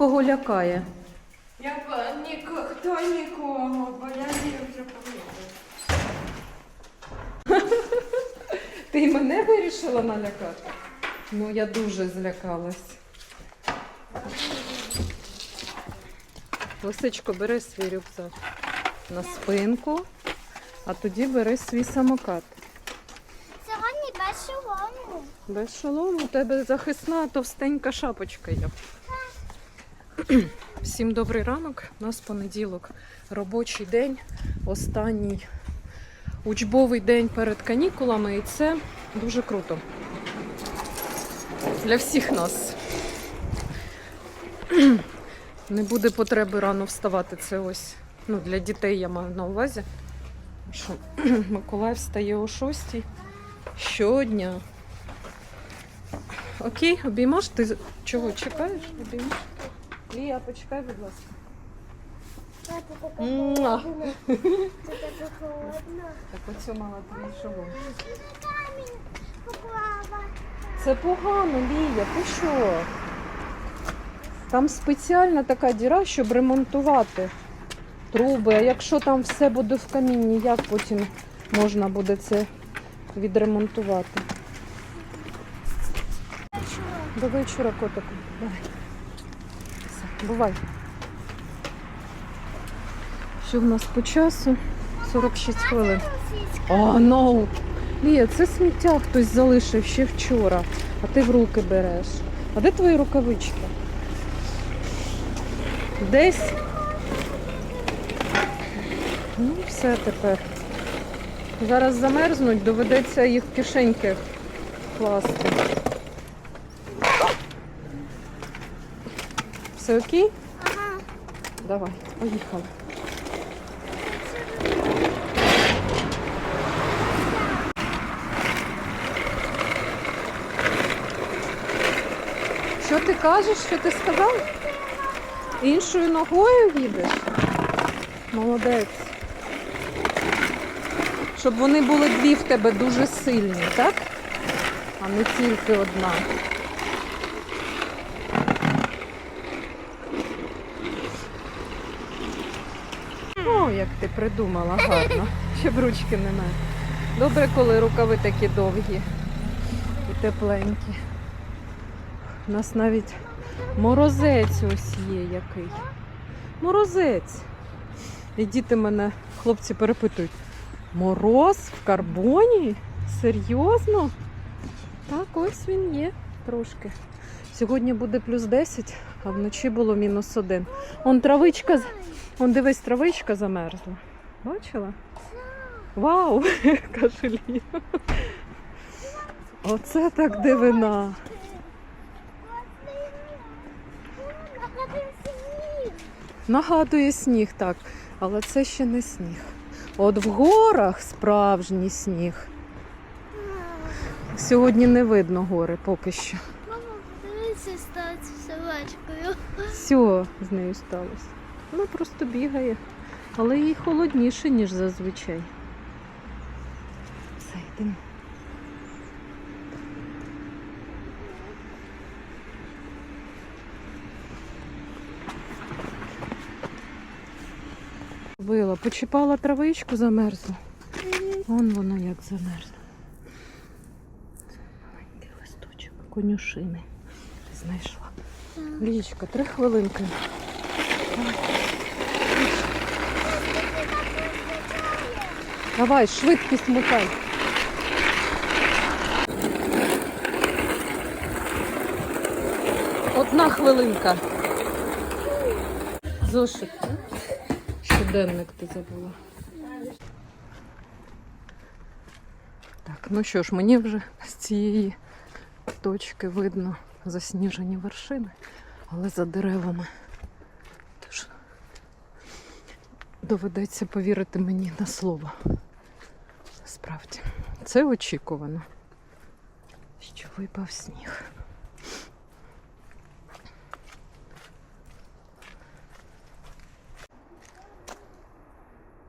Кого лякає? Я б- ніко, хто нікого, бо я її вже пам'ятаю. Ти й мене вирішила налякати? Ну, я дуже злякалась. Лисичко, бери свій рюкзак на спинку, а тоді бери свій самокат. Сьогодні без шолому. Без шолому у тебе захисна товстенька шапочка є. Всім добрий ранок. У нас понеділок робочий день, останній учбовий день перед канікулами, і це дуже круто. Для всіх нас. Не буде потреби рано вставати. Це ось ну, для дітей я маю на увазі. Що Миколай встає о 6 щодня. Окей, обіймаш? Ти чого чекаєш? Обіймаш? Лія, почекай, будь ласка. Така Муа. холодна. Це така холодна. Так оцю мала твій шолом. Камінь поклала. Це погано, Лія, ти що? Там спеціальна така діра, щоб ремонтувати труби. А якщо там все буде в камінні, як потім можна буде це відремонтувати? До вечора, котику. Давай. Бувай. Що в нас по часу? 46 хвилин. О, ну. Лія, це сміття хтось залишив ще вчора, а ти в руки береш. А де твої рукавички? Десь. Ну, все тепер. Зараз замерзнуть, доведеться їх в кишеньки класти. Все окей? Ага. Давай, поїхали. Що ти кажеш? Що ти сказав? Іншою ногою їдеш? Молодець. Щоб вони були дві в тебе дуже сильні, так? А не тільки одна. О, як ти придумала гарно. Ще б ручки немає. Добре, коли рукави такі довгі і тепленькі. У нас навіть морозець ось є який. Морозець. І діти мене, хлопці, перепитують. Мороз в карбоні? Серйозно? Так, ось він є трошки. Сьогодні буде плюс 10, а вночі було мінус 1. Он травичка, з- он дивись, травичка замерзла. Бачила? Вау! каже Лія. Оце так дивина. Нагадує сніг. Так, але це ще не сніг. От в горах справжній сніг. Сьогодні не видно гори поки що. Мама, дивися, стать собачкою. Все з нею сталося. Вона просто бігає, але їй холодніше, ніж зазвичай. Все, йдемо. Вила, почіпала травичку, замерзла. Вон воно як замерзло. Маленький листочок конюшини. Знайшла. Лічка, три хвилинки. Давай, швидкість мотай. Одна хвилинка. Зошит. Щоденник ти забула. Так, ну що ж, мені вже з цієї точки видно засніжені вершини, але за деревами. Тож доведеться повірити мені на слово. Справді, це очікувано, що випав сніг.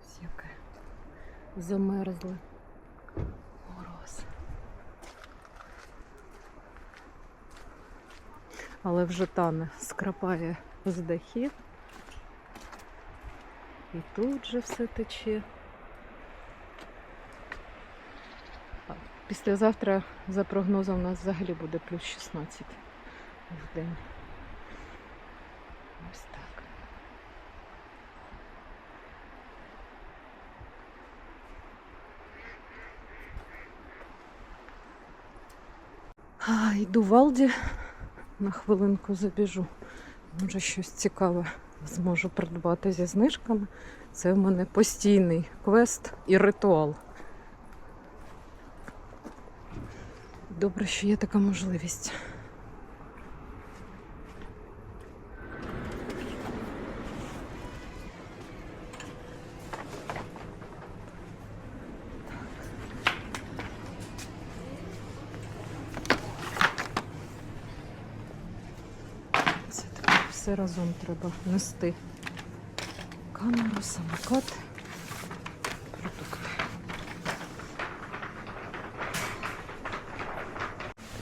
Ось яке замерзле мороз. але вже тане, скрапає з дахів. І тут же все тече. Післязавтра, за прогнозом, у нас взагалі буде плюс 16 в день. Ось так. А, йду в Алді, на хвилинку забіжу. Може щось цікаве зможу придбати зі знижками. Це в мене постійний квест і ритуал. Добре, що є така можливість. Це тепер все разом треба нести. Камеру, самокат,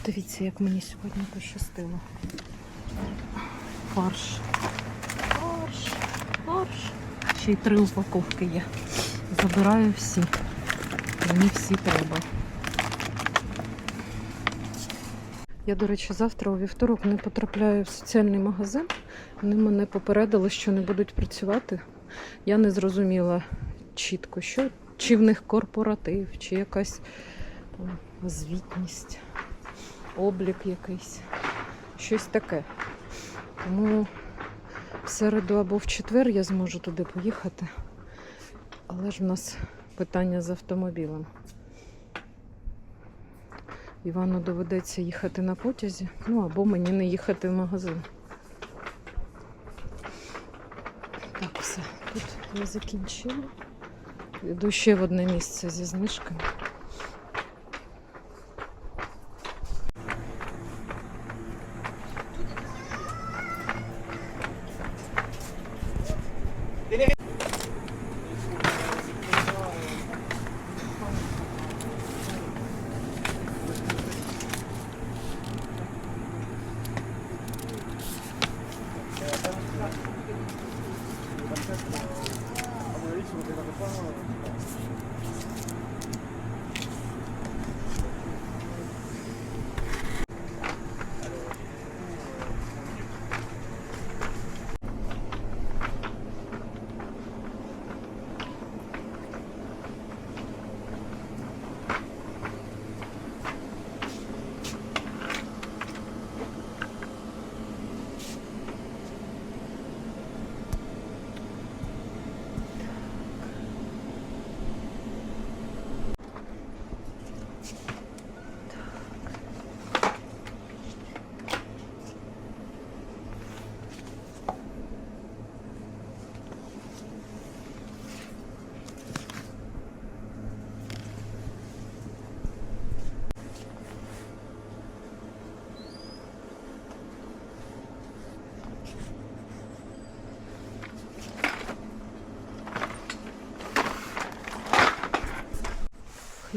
Дивіться, як мені сьогодні пощастило. Фарш. Фарш. Фарш. Ще й три упаковки є. Забираю всі. Мені всі треба. Я, до речі, завтра у вівторок не потрапляю в соціальний магазин. Вони мене попередили, що не будуть працювати. Я не зрозуміла чітко, що чи в них корпоратив, чи якась там, звітність, облік якийсь, щось таке. Тому в середу або в четвер я зможу туди поїхати. Але ж в нас питання з автомобілем. Івану доведеться їхати на потязі, ну або мені не їхати в магазин. Так, все. Тут я закінчила. Йду ще в одне місце зі знижками.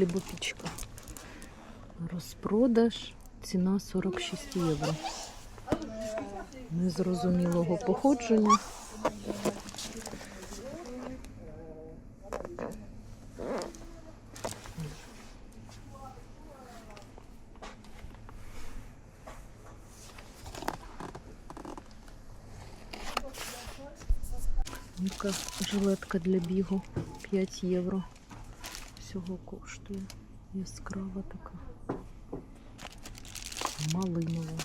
Хлібопічка. Розпродаж. Ціна 46 євро. Незрозумілого походження. Жилетка для бігу 5 євро. Всього коштує. Яскрава така. Малинова.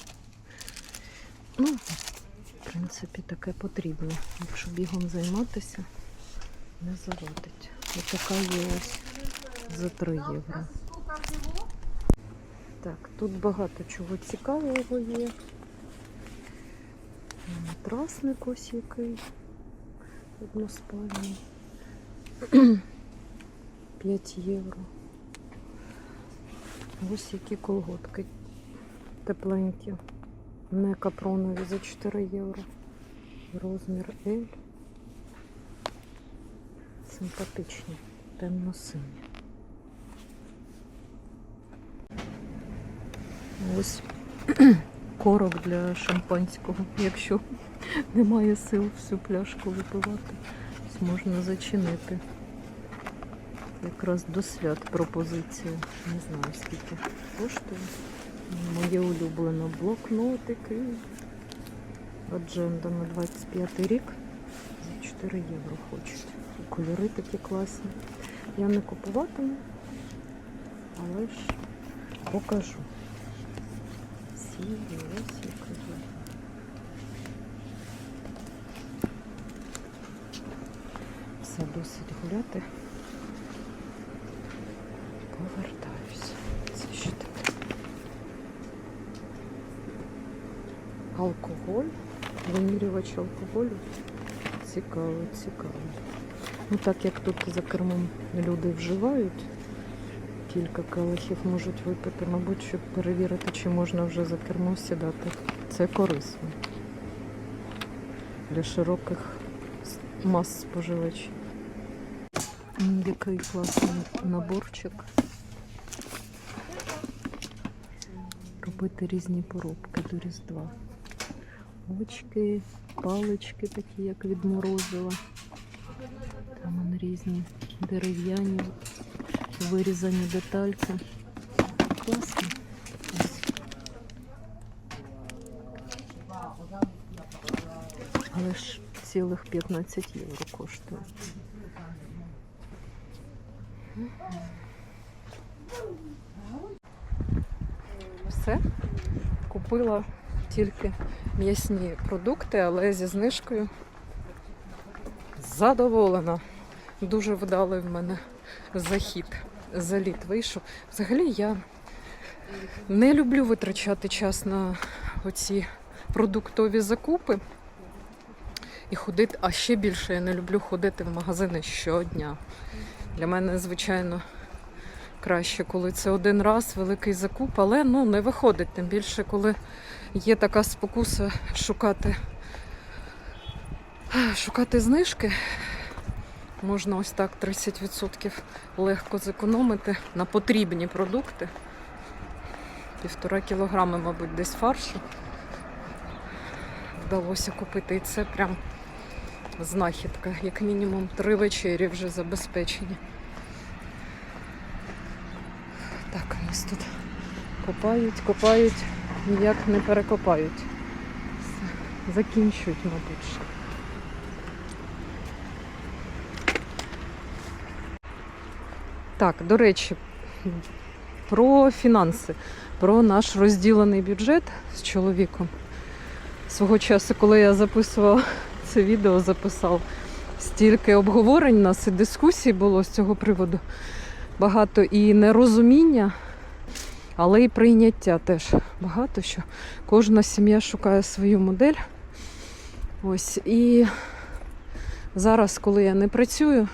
Ну, в принципі, таке потрібно. Якщо бігом займатися, не заводить. Ось така є ось за 3 євро. Так, тут багато чого цікавого є. Матрасник ось який. Односпальний. 5 євро. Ось які колготки тепленькі. Не капронові за 4 євро. Розмір L. Симпатичні, темно-сині. Ось корок для шампанського, якщо немає сил всю пляшку випивати. Можна зачинити. Якраз до свят пропозиція. Не знаю скільки коштує. Моє улюблене блокнотики. Адженда на 25 рік. За 4 євро хочуть. Кольори такі класні. Я не купуватиму, але ж покажу. Сірі, ось. Все досить гуляти. Повертаюся. Це що таке? Алкоголь. Вимірювач алкоголю. Цікаво, цікаво. Ну так як тут за кермом люди вживають, кілька келихів можуть випити, мабуть, щоб перевірити, чи можна вже за кермо сідати. Це корисно для широких мас споживачів. Який класний наборчик. Робити різні поробки до Різдва. Очки, палички такі, як від морозива. Там вон різні дерев'яні, вирізані детальки. Класно. Але ж цілих 15 євро коштує. Все. Купила тільки м'ясні продукти, але зі знижкою. Задоволена. Дуже вдалий в мене захід. Заліт вийшов. Взагалі я не люблю витрачати час на оці продуктові закупи. І ходити, а ще більше я не люблю ходити в магазини щодня. Для мене, звичайно, краще, коли це один раз великий закуп, але ну, не виходить, тим більше, коли є така спокуса шукати, шукати знижки. Можна ось так 30% легко зекономити на потрібні продукти. Півтора кілограми, мабуть, десь фаршу вдалося купити. І це прям знахідка. Як мінімум три вечері вже забезпечені. Нас тут копають, копають, ніяк не перекопають. Закінчують, мабуть. Так, до речі, про фінанси, про наш розділений бюджет з чоловіком. Свого часу, коли я записувала це відео, записав стільки обговорень у нас і дискусій було з цього приводу. Багато і нерозуміння, але і прийняття теж багато що. Кожна сім'я шукає свою модель. Ось і зараз, коли я не працюю,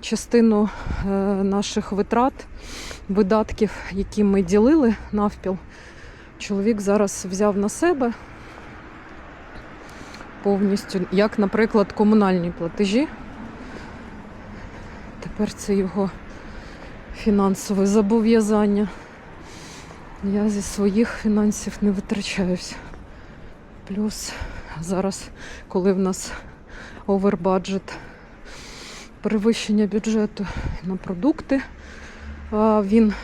частину е, наших витрат, видатків, які ми ділили навпіл, чоловік зараз взяв на себе повністю, як, наприклад, комунальні платежі. Тепер це його фінансове зобов'язання. Я зі своїх фінансів не витрачаюся. Плюс зараз, коли в нас овербаджет, перевищення бюджету на продукти, він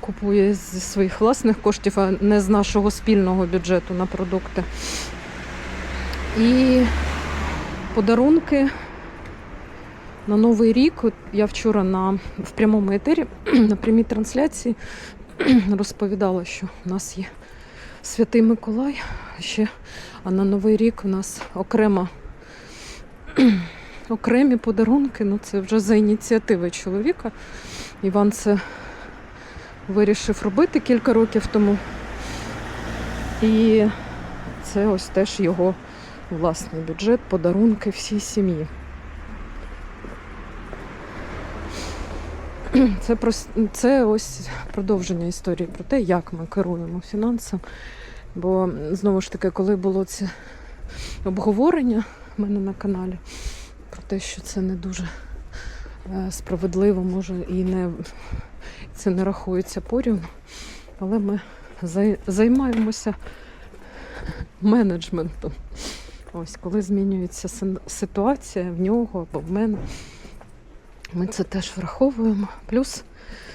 купує зі своїх власних коштів, а не з нашого спільного бюджету на продукти. І подарунки на Новий рік. Я вчора на, в прямому етері на прямій трансляції розповідала, що у нас є Святий Миколай. Ще, а на Новий рік у нас окрема, окремі подарунки. Ну, це вже за ініціативи чоловіка. Іван це вирішив робити кілька років тому. І це ось теж його власний бюджет, подарунки всій сім'ї. Це, прос- це ось продовження історії про те, як ми керуємо фінансами. Бо знову ж таки, коли було це обговорення в мене на каналі про те, що це не дуже е, справедливо, може, і не це не рахується порівну. Але ми займаємося менеджментом. Ось, коли змінюється ситуація в нього або в мене, ми це теж враховуємо. Плюс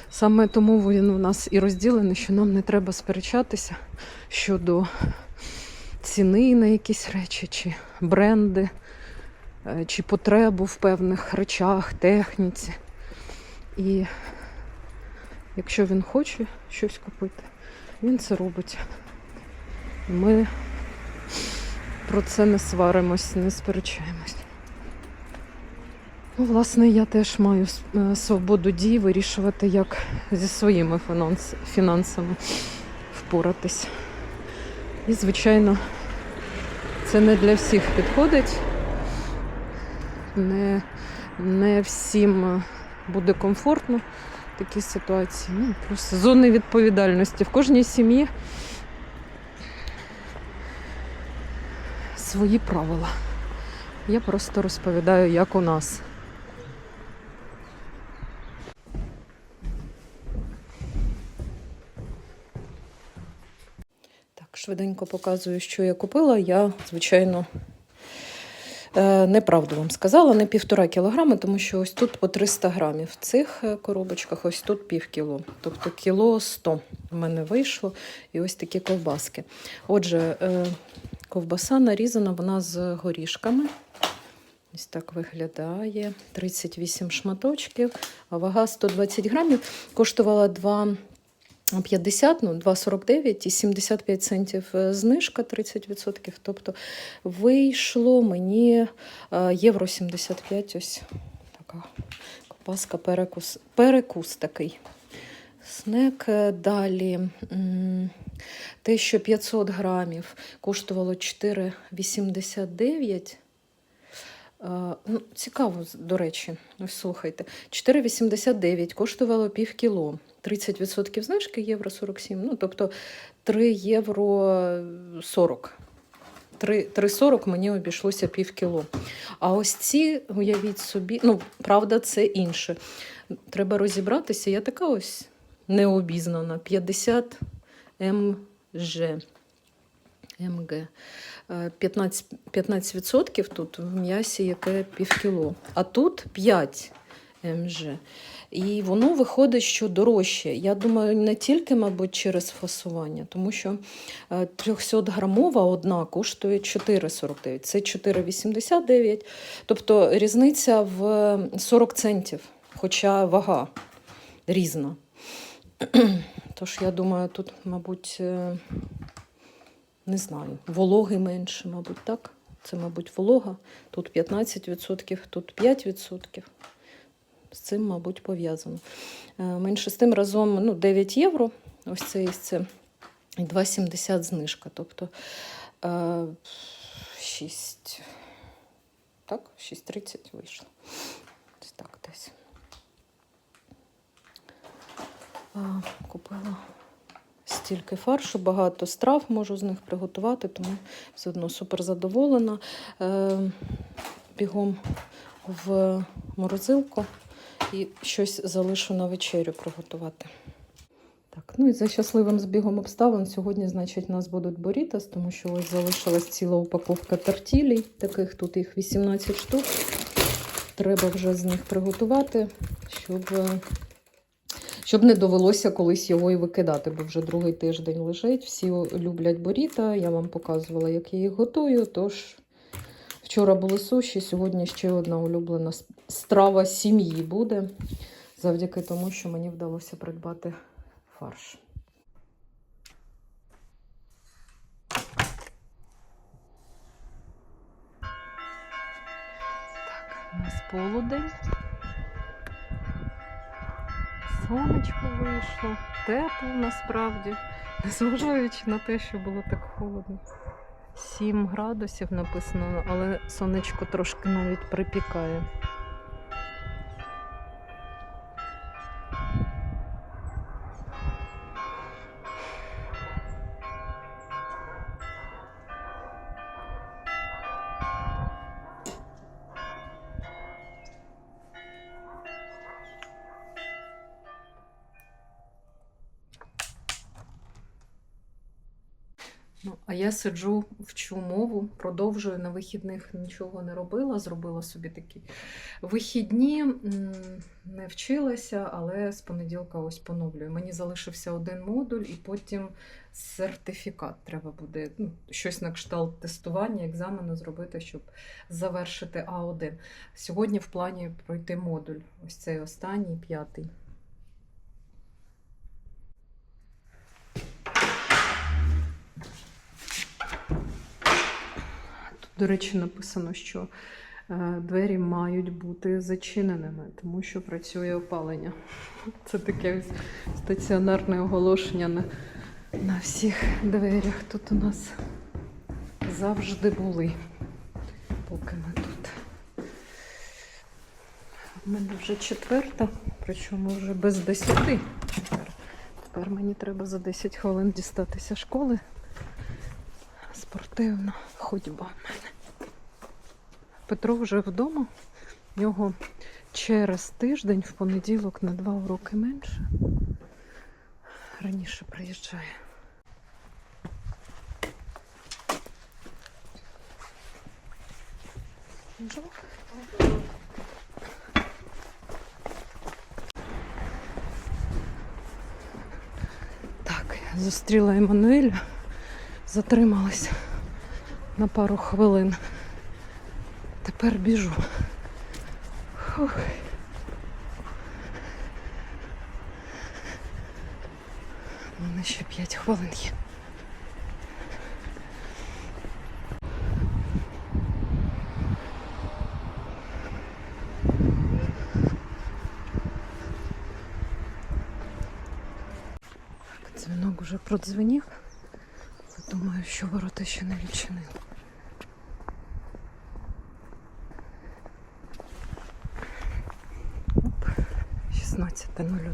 саме тому він у нас і розділений, що нам не треба сперечатися щодо ціни на якісь речі, чи бренди, е, чи потребу в певних речах, техніці. І якщо він хоче щось купити, він це робить. Ми про це не сваримось, не сперечаємось. Власне, я теж маю е, свободу дій вирішувати, як зі своїми фінанс- фінансами впоратись. І, звичайно, це не для всіх підходить. Не, не всім е, буде комфортно в такій ситуації. Ну, плюс зони відповідальності в кожній сім'ї свої правила. Я просто розповідаю, як у нас. Швиденько показую, що я купила. Я, звичайно, е, неправду вам сказала, не півтора кілограми, тому що ось тут по 300 грамів. В цих е, коробочках ось тут пів кіло. Тобто кіло 100 в мене вийшло. І ось такі ковбаски. Отже, е, ковбаса нарізана, вона з горішками. Ось так виглядає. 38 шматочків, а вага 120 грамів. Коштувала 2,50, ну 2,49 і 75 центів е, знижка 30%. Тобто вийшло мені е, євро 75. Ось така ковбаска, перекус, перекус такий. Снек е, далі. Те, що 500 грамів коштувало 4,89. Ну, цікаво, до речі, слухайте. 4,89 коштувало пів кіло. 30% знижки євро 47. Ну, тобто 3 євро 40. 3,40 мені обійшлося пів кіло. А ось ці, уявіть собі, ну, правда, це інше. Треба розібратися. Я така ось необізнана. 50 МЖ. МГ. Е, 15, 15% тут в м'ясі, яке півкіло. А тут 5 МЖ. І воно виходить, що дорожче. Я думаю, не тільки, мабуть, через фасування, тому що 300 грамова одна коштує 4,49. Це 4,89. Тобто різниця в 40 центів, хоча вага різна. Тож, я думаю, тут, мабуть, е, не знаю, вологи менше, мабуть, так? Це, мабуть, волога. Тут 15%, тут 5%. З цим, мабуть, пов'язано. Е, Менше з тим разом ну, 9 євро. Ось це і це. 2,70 знижка. Тобто е, 6. Так, 6,30 вийшло. Ось так десь. Купила стільки фаршу, багато страв можу з них приготувати, тому все одно супер задоволена. Е, бігом в морозилку і щось залишу на вечерю приготувати. Так, ну і за щасливим збігом обставин сьогодні, значить, у нас будуть борітас, тому що ось залишилась ціла упаковка тортілей, таких тут їх 18 штук. Треба вже з них приготувати, щоб щоб не довелося колись його і викидати, бо вже другий тиждень лежить. Всі люблять боріта. Я вам показувала, як я їх готую. Тож вчора були суші, сьогодні ще одна улюблена страва сім'ї буде, завдяки тому, що мені вдалося придбати фарш. Так, у нас полудень. Сонечко вийшло, тепло насправді, незважаючи на те, що було так холодно. 7 градусів написано, але сонечко трошки навіть припікає. Сиджу, вчу мову, продовжую на вихідних нічого не робила, зробила собі такі вихідні, не вчилася, але з понеділка ось поновлюю. Мені залишився один модуль, і потім сертифікат треба буде ну, щось на кшталт тестування, екзамену зробити, щоб завершити А1. Сьогодні в плані пройти модуль. Ось цей останній, п'ятий. До речі, написано, що е, двері мають бути зачиненими, тому що працює опалення. Це таке стаціонарне оголошення на, на всіх дверях. Тут у нас завжди були, поки ми тут. У мене вже четверта, причому вже без десяти. Тепер мені треба за 10 хвилин дістатися школи. Спортивна ходьба в мене. Петро вже вдома. В нього через тиждень в понеділок на два уроки менше. Раніше приїжджає. Так, зустріла Еммануеля, затрималась на пару хвилин. Тепер біжу. Фух. У мене ще 5 хвилин є. Так, Дзвінок вже продзвенів. Думаю, що ворота ще не відчинили. Оп, 16.01.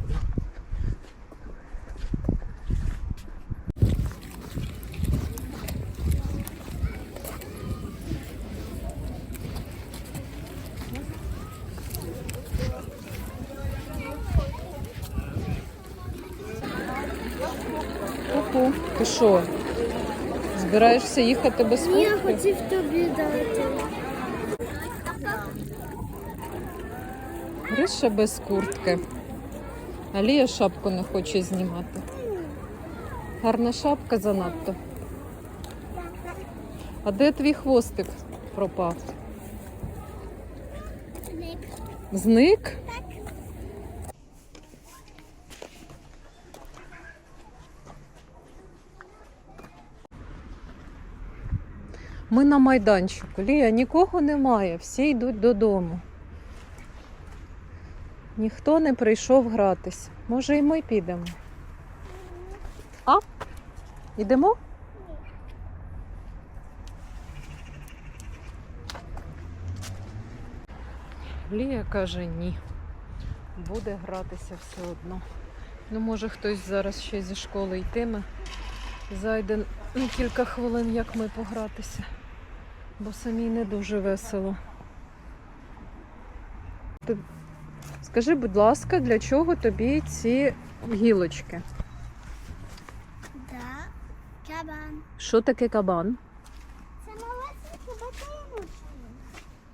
Ку-ку. Ти що? Збираєшся їхати без Я хотів тобі дати. Гриша без куртки. Алія шапку не хоче знімати. Гарна шапка занадто. А де твій хвостик пропав? Зник? Зник? Ми на майданчику. Лія, нікого немає, всі йдуть додому. Ніхто не прийшов гратись. Може, і ми підемо. А? Ідемо? Лія каже ні. Буде гратися все одно. Ну, може, хтось зараз ще зі школи йтиме. Зайде на кілька хвилин, як ми погратися. Бо самій не дуже весело. Скажи, будь ласка, для чого тобі ці гілочки? Да. Кабан. Що таке кабан? Це малесенький ботиночки.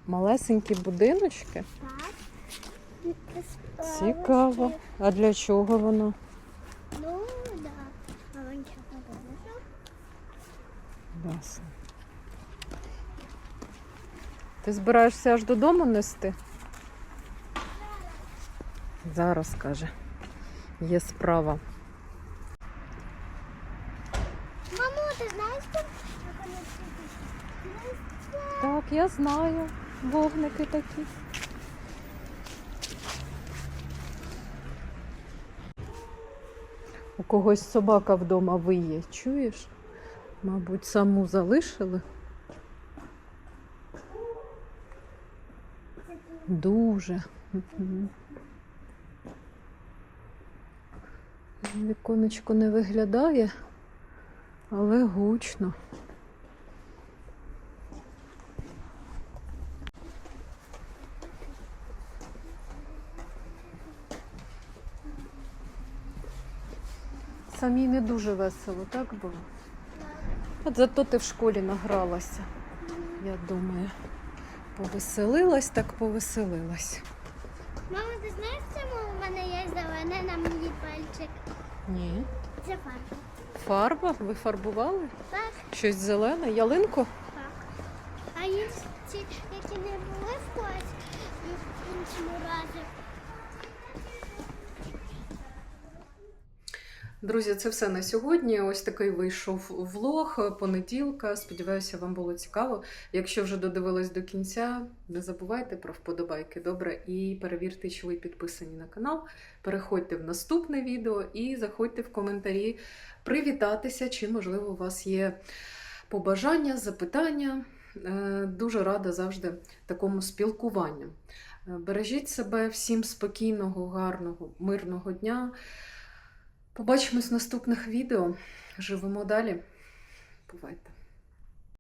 Малесенькі будиночки? Так. Цікаво. А для чого воно? Ну, да. Маленький будиночок. Ясно. Ти збираєшся аж додому нести? Зараз каже. Є справа. Мамо, ти знаєш, що? Так, я знаю. Вогники такі. У когось собака вдома виє, чуєш? Мабуть, саму залишили. Дуже. Віконечко не виглядає, але гучно. Самій не дуже весело, так було? От зато ти в школі награлася, я думаю. Повеселилась, так повеселилась. Мама, ти знаєш, чому у мене є зелене на мій пальчик? Ні. Це фарба. Фарба? Ви фарбували? Так, Щось зелене? Ялинку? так. А інші, які не були в когось в іншому разі. Друзі, це все на сьогодні. Ось такий вийшов влог понеділка. Сподіваюся, вам було цікаво. Якщо вже додивились до кінця, не забувайте про вподобайки, добре, і перевірте, чи ви підписані на канал. Переходьте в наступне відео і заходьте в коментарі привітатися, чи, можливо, у вас є побажання, запитання. Е, Дуже рада завжди такому спілкуванню. Е, Бережіть себе, всім спокійного, гарного, мирного дня. Побачимось в наступних відео. Живемо далі. Бувайте!